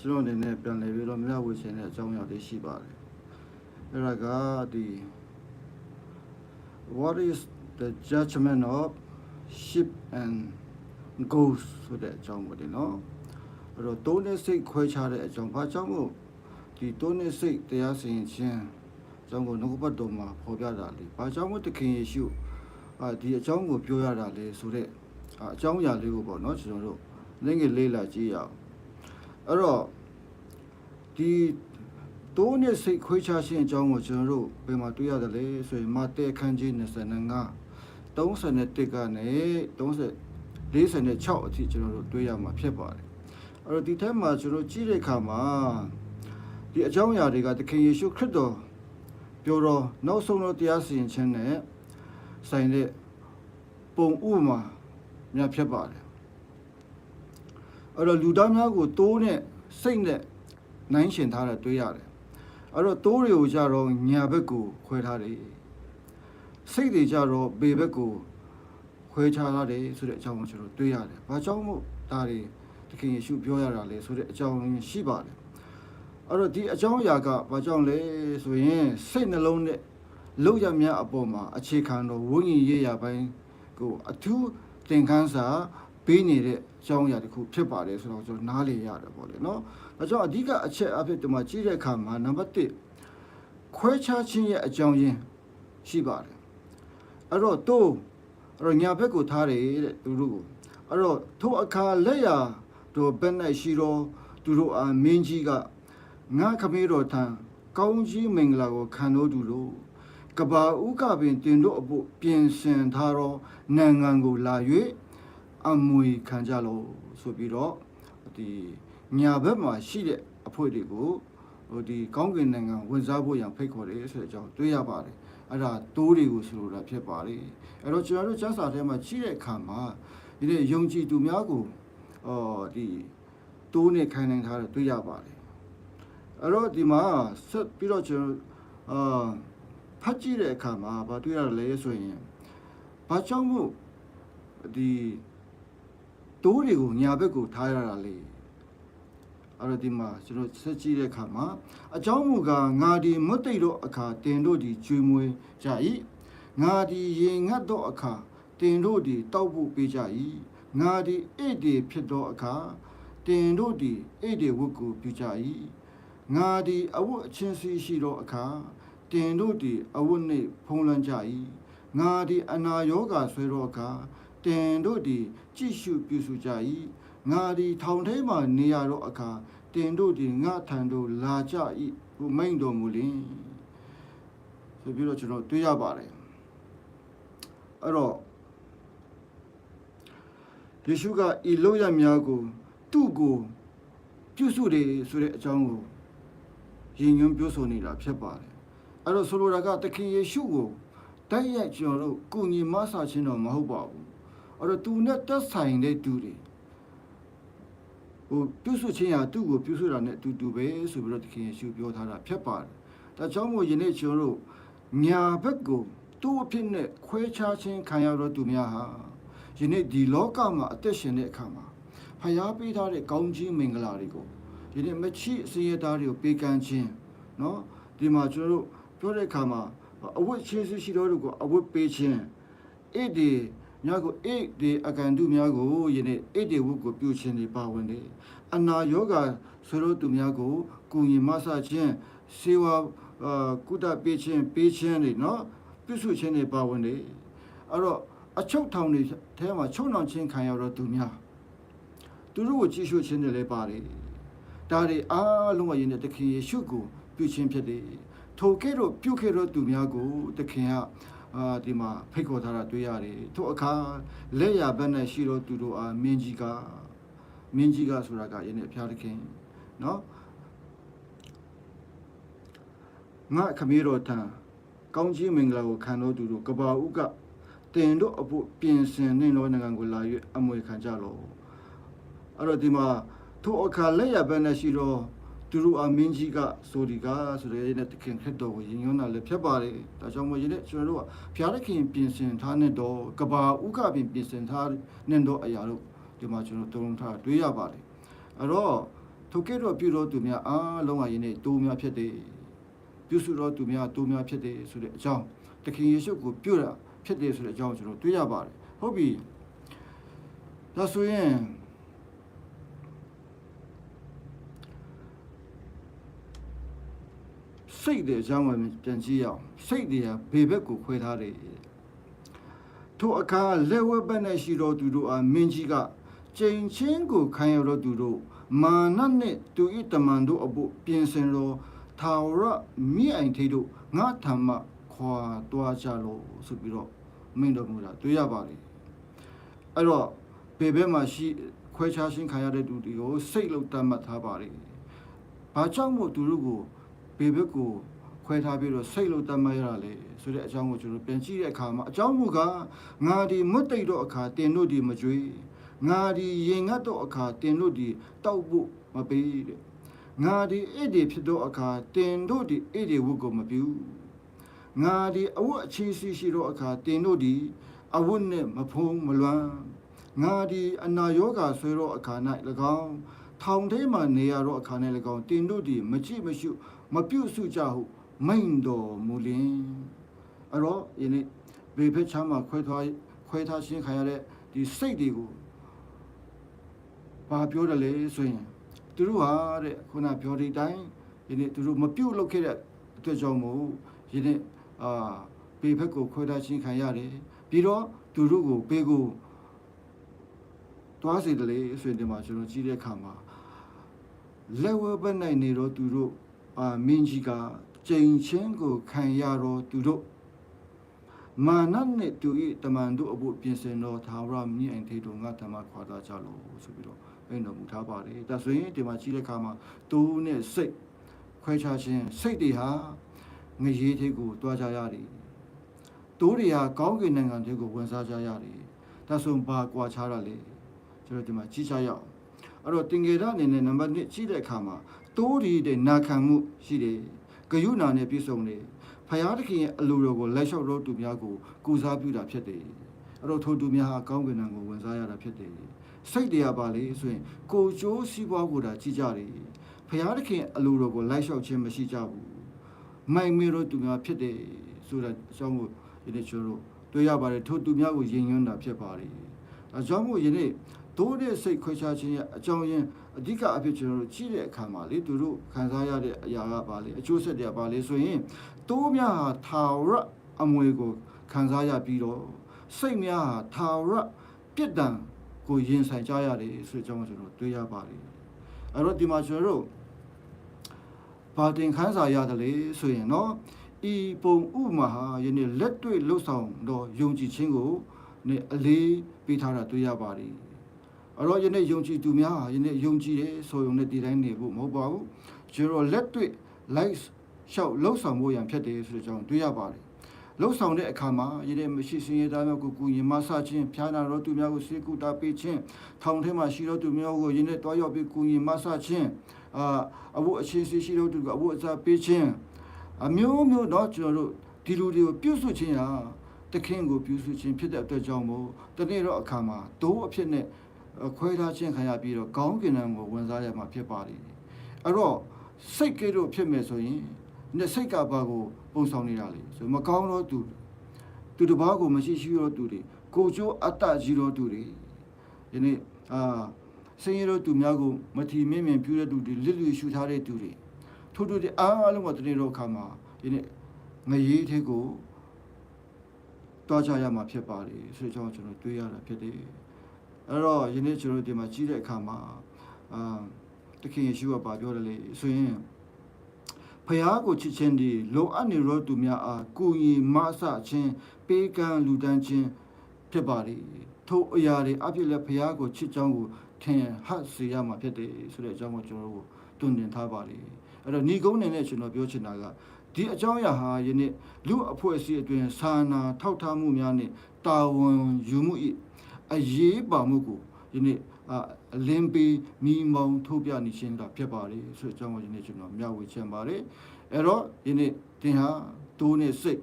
ကျွန်တော်အနေနဲ့ပြန်လည်ပြီးတော့မျှဝေခြင်းတဲ့အကြောင်းအရာတွေရှိပါတယ်အဲ့ဒါကဒီ what is the judgment of sheep and goats ဆိုတဲ့အကြောင်းပေါ့ဒီနော်အဲ့တော့တိုးနဲ့စိတ်ခွဲခြားတဲ့အကြောင်းဘာကြောင့်မို့ဒီတိုးနဲ့စိတ်တရားစီရင်ခြင်းအကြောင်းကိုနှုတ်ပတ်တော်မှာဖော်ပြတာလေဘာကြောင့်မို့သခင်ယေရှုအာဒီအကြောင်းကိုပြောရတာလေဆိုတဲ့အအကြောင်းအရာလေးကိုပေါ့နော်ကျွန်တော်တို့လည်းငယ်လေးလာကြည့်ရအောင် အဲ့တော့ဒီတိုးနဲ့စိတ်ခွဲခြားခြင်းအကြောင်းကိုကျွန်တော်တို့ဘယ်မှာတွေ့ရတယ်လဲဆိုရင်မာသဲအခန်းကြီး25 31ကနေ30 46အထိကျွန်တော်တို့တွေ့ရမှာဖြစ်ပါတယ်အဲ့တော့ဒီထက်မှာကျွန်တော်ကြည့်တဲ့အခါမှာဒီအကြောင်းအရာတွေကသခင်ယေရှုခရစ်တော်ပြောတော့နောက်ဆုံးတော့တရားစီရင်ခြင်းနဲ့ဆိုင်တဲ့ပုံဥပမာများဖြစ်ပါတယ် အဲ့တော့လူသားများကိုတိုးနဲ့စိတ်နဲ့နိုင်ရှင်ထားတာတွေ့ရတယ်အဲ့တော့တိုးတွေကိုကြတော့ညာဘက်ကိုခွဲထားတယ်စိတ်တွေကြတော့ဘေဘက်ကိုခွဲခြားထားတယ်ဆိုတဲ့အကြောင်းကိုကျွန်တော်တွေ့ရတယ်။ဘာကြောင့်မို့ဒါတွေသခင်ယေရှုပြောရတာလဲဆိုတဲ့အကြောင်းရင်းရှိပါတယ်။အဲ့တော့ဒီအကြောင်းအရာကဘာကြောင့်လဲဆိုရင်စိတ်နှလုံးနဲ့လောက်ရမြအပေါ်မှာအခြေခံတော့ဝိညာဉ်ရေးရာပိုင်းကိုအထူးသင်ခန်းစာ ပေးနေတဲ့အကြောင်းအရာတစ်ခုဖြစ်ပါတယ်ဆိုတော့ကျွန်တော်နားလည်ရတယ်ပေါ့လေနော်။ဒါကြောင့်အဓိကအချက်အဖြစ်ဒီမှာကြည့်တဲ့အခါမှာနံပါတ်1ခွဲခြားခြင်းရဲ့အကြောင်းရင်းရှိပါတယ်။အဲ့တော့တို့အဲ့တော့ညာဘက်ကိုထားတယ်တဲ့သူတို့ကိုအဲ့တော့ထိုအခါလက်ရတို့ဘက်၌ရှိတော့သူတို့အာမင်းကြီးကငါခမေးတော်ထံကောင်းကြီးမင်္ဂလာကိုခံတော်သူတို့ကဘာဥကပင်တင်တို့အဖို့ပြင်ဆင်ထားတော့နိုင်ငံကိုလာ၍ အမွေခံကြလို့ဆိုပြီးတော့ဒီညာဘက်မှာရှိတဲ့အဖွေတွေကိုဟိုဒီကောင်းကင်နိုင်ငံဝင်စားဖို့ရန်ဖိတ်ခေါ်တယ်ဆိုတဲ့အကြောင်းတွေ့ရပါတယ်အဲ့ဒါတိုးတွေကိုဆိုလိုတာဖြစ်ပါတယ်အဲ့တော့ကျွန်တော်တို့စံစာထဲမှာကြီးတဲ့အခါမှာဒီနေ့ယုံကြည်သူများကိုအော်ဒီတိုးနေခိုင်းနိုင်ထားတယ်တွေ့ရပါတယ်အဲ့တော့ဒီမှာဆက်ပြီးတော့ကျွန်တော်အာဖတ်ကြည့်တဲ့အခါမှာဘာတွေ့ရလဲဆိုရင်ဘာကြောင့်မို့ဒီ တိုးတွေကိုညာဘက်ကိုထားရတာလေအဲ့တော့ဒီမှာကျွန်တော်ဆက်ကြည့်တဲ့အခါမှာအကြောင်းမူကားငါဒီမွတ်တိတ်တို့အခါတင်တို့ဒီကျွေးမွေးကြ၏ငါဒီရေငတ်သောအခါတင်တို့ဒီတောက်ဖို့ပေးကြ၏ငါဒီအိတ်ဒီဖြစ်သောအခါတင်တို့ဒီအိတ်ဒီဝတ်ကိုပြုကြ၏ငါဒီအဝတ်အချင်းစီရှိသောအခါတင်တို့ဒီအဝတ်နှင့်ဖုံးလွှမ်းကြ၏ငါဒီအနာယောဂါဆွဲသောအခါတင်တို့ဒီ ကြည့်ရှုပြုစုကြ၏ငါဒီထောင်ထဲမှနေရသောအခါတင်တို့ဒီငါထံသို့လာကြ၏ဟုမိန့်တော်မူလင်ဆိုပြီးတော့ကျွန်တော်တွေ့ရပါတယ်အဲ့တော့ယေရှုကဤလို့ရများကို သူ့ကိုပြုစုတယ်ဆိုတဲ့အကြောင်းကိုရင်ညွှန်းပြောဆိုနေတာဖြစ်ပါတယ်အဲ့တော့ဆိုလိုတာကသခင်ယေရှုကိုတိုက်ရိုက်ကျွန်တော်တို့ကုညီမဆာခြင်းတော့မဟုတ်ပါဘူး အဲ့တော့သူနဲ့တက်ဆိုင်တဲ့သူတွေဟိုပြုစုခြင်းဟာသူ့ကိုပြုစုတာနဲ့အတူတူပဲဆိုပြီးတော့သခင်ယေရှုပြောထားတာဖြစ်ပါတယ်ဒါကြောင့်မို့ယနေ့ကျွန်တော်တို့ညာဘက်ကိုသူ့အဖြစ်နဲ့ခွဲခြားခြင်းခံရတော့သူများဟာယနေ့ဒီလောကမှာအသက်ရှင်တဲ့အခါမှာဖျားပေးထားတဲ့ကောင်းကြီးမင်္ဂလာတွေကိုယနေ့မချစ်အစရသားတွေကိုပေးကမ်းခြင်းเนาะဒီမှာကျွန်တော်တို့ပြောတဲ့အခါမှာအဝတ်ချင်းစီရှိတော်တို့ကိုအဝတ်ပေးခြင်းဣဒီ များကိုအိတ်ဒီအကန်တုများကိုယနေ့အိတ်ဒီဝုကိုပြုခြင်းတွေပါဝင်တယ်အနာယောဂဆိုလိုသူများကိုကုညီမဆခြင်းစေဝါကုတပေးခြင်းပေးခြင်းတွေနော်ပြုစုခြင်းတွေပါဝင်တယ်အဲ့တော့အချုပ်ထောင်တွေထဲမှာချုပ်နှောင်ခြင်းခံရတော့သူများသူတို့ကိုကြည့်ရှုခြင်းတွေလည်းပါတယ်ဒါတွေအားလုံးကယနေ့တခင်ယေရှုကိုပြုခြင်းဖြစ်တယ်ထိုကဲ့သို့ပြုခဲ့သောသူများကိုတခင်က အာဒီမှာဖိတ်ခေါ်ထားတာတွေ့ရတယ်ထိုအခါလက်ရဘက်နဲ့ရှိတော့သူတို့အားမင်းကြီးကမင်းကြီးကဆိုတာကယင်းတဲ့ဖျားသခင်เนาะငါခမည်းတော်ထံကောင်းကြီးမင်္ဂလာကိုခံတော်သူတို့ကဘာဥကတင်တို့အဖို့ပြင်ဆင်နေသောနိုင်ငံကိုလာ၍အမွေခံကြလောအဲ့တော့ဒီမှာထိုအခါလက်ရဘက်နဲ့ရှိတော့ သူတို့အမင်းကြီးကဆိုဒီကဆိုတဲ့နဲ့တခင်ခရစ်တော်ကိုယဉ်ညွန်းတာလည်းဖြစ်ပါတယ်ဒါကြောင့်မို့ယနေ့ကျွန်တော်တို့ကဘုရားသခင်ပြင်ဆင်ထားတဲ့တော့ကဘာဥကပြင်ပြင်ဆင်ထားတဲ့တော့အရာတို့ဒီမှာကျွန်တော်တုံးထားတွေးရပါတယ်အဲ့တော့ထိုကဲ့သို့ပြုတော်သူများအားလုံးဟာယနေ့တိုးများဖြစ်တယ်ပြုစုတော်သူများတိုးများဖြစ်တယ်ဆိုတဲ့အကြောင်းသခင်ယေရှုကိုပြုတာဖြစ်တယ်ဆိုတဲ့အကြောင်းကျွန်တော်တွေ့ရပါတယ်ဟုတ်ပြီဒါဆိုရင် စိတ်တဲ့အကြောင်းကိုပြန်ကြည့်ရအောင်စိတ်တွေကဘေဘက်ကိုခွဲထားတယ်ထိုအခါလက်ဝဲဘက်နဲ့ရှိတော်သူတို့အားမင်းကြီးကကျိန်ချင်းကိုခံရတော်သူတို့မာနနှင့်သူ၏တမန်တို့အဖို့ပြင်ဆင်တော်ထာဝရမိအိမ်ထေတို့ငါထံမှခွာတွားကြလို့ဆိုပြီးတော့မင်းတော်မူတာတွေ့ရပါလေအဲ့တော့ဘေဘက်မှာရှိခွဲခြားရှင်းခံရတဲ့သူတွေကိုစိတ်လို့တတ်မှတ်ထားပါလေဘာကြောင့်မို့သူတို့ကို ဘေဘက်ကိုခွဲထားပြီးတော့စိတ်လို့တတ်မှတ်ရတာလေဆိုတဲ့အကြောင်းကိုကျွန်တော်ပြန်ကြည့်တဲ့အခါမှာအကြောင်းမူကားငါဒီမွတ်တိတ်တော့အခါတင်တို့ဒီမကြွေးငါဒီရင်ငတ်တော့အခါတင်တို့ဒီတောက်ဖို့မပေးတဲ့ငါဒီအဲ့ဒီဖြစ်တော့အခါတင်တို့ဒီအဲ့ဒီဝတ်ကိုမပြုငါဒီအဝတ်အခြေစီရှိတော့အခါတင်တို့ဒီအဝတ်နဲ့မဖုံးမလွမ်းငါဒီအနာယောဂါဆွဲတော့အခါ၌၎င်းထောင်ထဲမှာနေရတော့အခါ၌၎င်းတင်တို့ဒီမကြည့်မရှု မပြုတ်စုကြဟုမိန်တော်မူလင်အဲ့တော့ယနေ့ဘေဖက်ချမ်းမှာခွဲထားခွဲထားရှင်းခံရတဲ့ဒီစိတ်တွေကိုဘာပြောတယ်လဲဆိုရင်သူတို့ဟာတဲ့ခုနပြောတဲ့အတိုင်းယနေ့သူတို့မပြုတ်လုပ်ခဲ့တဲ့အတွက်ကြောင့်မို့ယနေ့အာဘေဖက်ကိုခွဲထားရှင်းခံရတယ်ပြီးတော့သူတို့ကိုဘေကိုတွားစေတယ်လေဆိုရင်ဒီမှာကျွန်တော်ကြည့်တဲ့အခါမှာလက်ဝဲဘက်နိုင်နေတော့သူတို့ အာမင်းကြီးကကြိမ်ချင်းကိုခံရတော့သူတို့မာနနဲ့သူ၏တမန်တို့အဖို့ပြင်ဆင်တော်သာဝရမြင့်အိမ်ထေတို့ငါဓမ္မခွာသားကြလို့ဆိုပြီးတော့ပြင်တော်မူထားပါတယ်ဒါဆိုရင်ဒီမှာကြည့်တဲ့အခါမှာသူနဲ့စိတ်ခွဲခြားခြင်းစိတ်တွေဟာငရေထေကိုတွားကြရတယ်တိုးတွေဟာကောင်းကင်နိုင်ငံတွေကိုဝင်စားကြရတယ်ဒါဆိုဘာကွာခြားတာလဲကျွန်တော်ဒီမှာကြည့်ချရအောင်အဲ့တော့တင်္ကေတအနေနဲ့နံပါတ်1ကြည့်တဲ့အခါမှာ တိုးတွေတဲ့နာခံမှုရှိတယ်ဂယုဏနဲ့ပြည့်စုံတယ်ဖယားသခင်ရဲ့အလိုတော်ကိုလက်လျှောက်တော်သူများကိုကုစားပြုတာဖြစ်တယ်အဲ့တော့ထိုသူများဟာကောင်းကင်နိုင်ငံကိုဝင်စားရတာဖြစ်တယ်စိတ်တရားပါလေဆိုရင်ကိုကျိုးစီးပွားကိုဒါကြည့်ကြတယ်ဖယားသခင်အလိုတော်ကိုလိုက်လျှောက်ခြင်းမရှိကြဘူးမိုင်မေတော်သူများဖြစ်တယ်ဆိုတဲ့အကြောင်းကိုဒီနေ့ကျွန်တော်တို့တွေ့ရပါတယ်ထိုသူများကိုယဉ်ညွန်းတာဖြစ်ပါတယ်အကြောင်းမို့ယနေ့ဒိုးတဲ့စိတ်ခွဲခြားခြင်းရဲ့အကြောင်းရင်း အဓိကအဖြစ်ကျွန်တော်တို့ကြည့်တဲ့အခါမှာလေသူတို့ခံစားရတဲ့အရာကပါလေအကျိုးဆက်တွေကပါလေဆိုရင်တိုးများဟာထာဝရအမွေကိုခံစားရပြီးတော့စိတ်များဟာထာဝရပြစ်ဒဏ်ကိုရင်ဆိုင်ကြရတယ်ဆိုတဲ့အကြောင်းကိုကျွန်တော်တွေးရပါတယ်အဲ့တော့ဒီမှာကျွန်တော်တို့ဘာတင်ခန်းစာရတယ်လေဆိုရင်တော့ဤပုံဥမာဟာယနေ့လက်တွေ့လှုပ်ဆောင်တော့ယုံကြည်ခြင်းကိုနဲ့အလေးပေးထားတာတွေ့ရပါတယ် အဲ့တော့ယနေ့ယုံကြည်သူများဟာယနေ့ယုံကြည်တယ်ဆိုရုံနဲ့ဒီတိုင်းနေဖို့မဟုတ်ပါဘူးကျွန်တော်လက်တွေ့ live ရှောက်လှုပ်ဆောင်ဖို့ရန်ဖြစ်တယ်ဆိုတဲ့အကြောင်းတွေ့ရပါတယ်လှုပ်ဆောင်တဲ့အခါမှာယနေ့မရှိစင်ရသားများကိုကူညီမဆခြင်းဖျားနာတော်သူများကိုစေကူတာပေးခြင်းထောင်ထဲမှာရှိတော်သူများကိုယနေ့တွားရောက်ပြီးကူညီမဆခြင်းအာအဖို့အခြေစီရှိတော်သူကအဖို့အစားပေးခြင်းအမျိုးမျိုးတော့ကျွန်တော်တို့ဒီလူတွေကိုပြုစုခြင်းဟာတခင်ကိုပြုစုခြင်းဖြစ်တဲ့အတွက်ကြောင့်မို့တနေ့တော့အခါမှာတိုးအဖြစ်နဲ့ ခွဲထားခြင်းခံရပြီးတော့ကောင်းကင်နံကိုဝင်စားရမှာဖြစ်ပါလိမ့်အဲ့တော့စိတ်ကဲတော့ဖြစ်မယ်ဆိုရင်နဲ့စိတ်ကဘာကိုပုံဆောင်နေတာလေဆိုမကောင်းတော့သူသူတစ်ပါးကိုမရှိရှိတော့သူတွေကိုကျိုးအတ္တကြီးတော့သူတွေဒီနေ့အာဆင်းရဲတော့သူများကိုမထီမင်းမြင်ပြုတဲ့သူတွေလစ်လျူရှူထားတဲ့သူတွေထို့ထို့ဒီအားလုံးကတနေ့တော့ခါမှာဒီနေ့ငရေထဲကိုတွားကြရမှာဖြစ်ပါလေဆိုတော့ကျွန်တော်တွေးရတာဖြစ်တယ် အဲ့တော့ယနေ့ကျွန်တော်ဒီမှာကြီးတဲ့အခါမှာအာတခင်ယေရှုကပြောတယ်လေဆိုရင်ဖျားကိုချစ်ခြင်းဒီလုံအပ်နေရောသူများအားကိုရင်မဆခြင်းပေးကမ်းလူတန်းခြင်းဖြစ်ပါလေထိုအရာတွေအပြည့်လည်းဖျားကိုချစ်ကြောင်းကိုထင်ဟတ်စေရမှာဖြစ်တယ်ဆိုတဲ့အကြောင်းကိုကျွန်တော်တို့တွင်တင်ထားပါလေအဲ့တော့ညီကုန်းနေနဲ့ကျွန်တော်ပြောချင်တာကဒီအကြောင်းအရာဟာယနေ့လူအဖွဲ့အစည်းအတွင်းစာနာထောက်ထားမှုများနဲ့တာဝန်ယူမှု၏ အရေးပါမှုကိုယနေ့အလင်းပေးမိမောင်ထုတ်ပြနေရှင်တာဖြစ်ပါတယ်ဆိုတဲ့အကြောင်းကိုယနေ့ကျွန်တော်မျှဝေချင်ပါတယ်အဲ့တော့ယနေ့သင်ဟာတိုးနဲ့စိတ်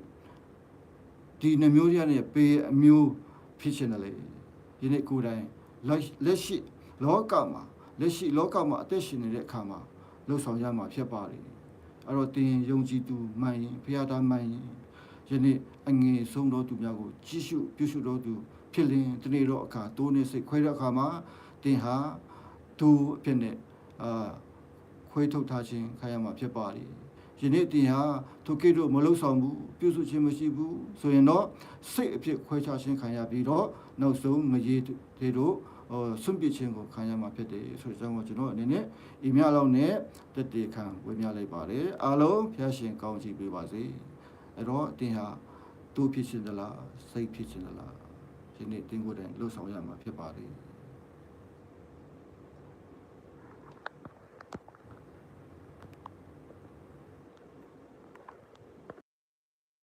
ဒီနှမျိုးရနဲ့ပေးအမျိုးဖြစ်ရှင်တယ်လေယနေ့ကိုယ်တိုင်လက်ရှိလောကမှာလက်ရှိလောကမှာအသက်ရှင်နေတဲ့အခါမှာလှုပ်ဆောင်ရမှာဖြစ်ပါတယ်အဲ့တော့တင်ယုံကြည်သူမှန်ရင်ဘုရားသားမှန်ရင်ယနေ့အငယ်ဆုံးသောသူများကိုကြီးစုပြုစုတော်သူ ဖြစ်လင်ဒီနေ့တော့အခါတိုးနေစိတ်ခွဲတဲ့အခါမှာတင်ဟာသူအဖြစ်နဲ့အာခွဲထုတ်ထားခြင်းခံရမှာဖြစ်ပါတယ်ယနေ့တင်ဟာထိုကိတို့မလှုပ်ဆောင်ဘူးပြုစုခြင်းမရှိဘူးဆိုရင်တော့စိတ်အဖြစ်ခွဲခြားခြင်းခံရပြီးတော့နောက်ဆုံးမရေတေတို့ဟောဆွန့်ပစ်ခြင်းကိုခံရမှာဖြစ်တယ်ဆိုတဲ့အကြောင်းကိုကျွန်တော်အနေနဲ့ဤမြလောက်နဲ့တက်တေခံဝေမျှလိုက်ပါတယ်အားလုံးဖျားရှင်ကောင်းချီးပေးပါစေအဲ့တော့တင်ဟာသူဖြစ်ခြင်းသလားစိတ်ဖြစ်ခြင်းသလား ဒီနေ့တင်ကိုယ်တိုင်လှုပ်ဆောင်ရမှာဖြစ်ပါတယ်